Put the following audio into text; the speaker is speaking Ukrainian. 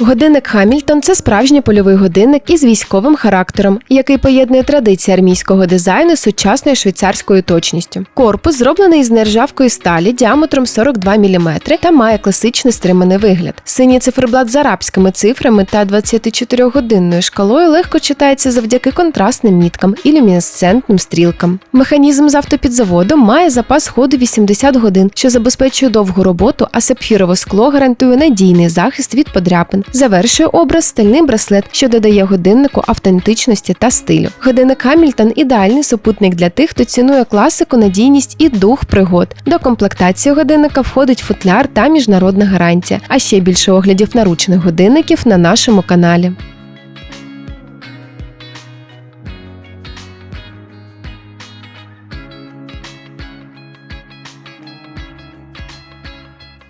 Годинник Хамільтон це справжній польовий годинник із військовим характером, який поєднує традиції армійського дизайну з сучасною швейцарською точністю. Корпус зроблений із нержавкої сталі діаметром 42 мм та має класичний стриманий вигляд. Синій циферблат з арабськими цифрами та 24-годинною шкалою легко читається завдяки контрастним міткам і люмінесцентним стрілкам. Механізм з автопідзаводом має запас ходу 80 годин, що забезпечує довгу роботу, а сапфірове скло гарантує надійний захист від подряпин. Завершує образ стальний браслет, що додає годиннику автентичності та стилю. Годинник Хамільтон ідеальний супутник для тих, хто цінує класику, надійність і дух пригод. До комплектації годинника входить футляр та міжнародна гарантія, а ще більше оглядів наручних годинників на нашому каналі.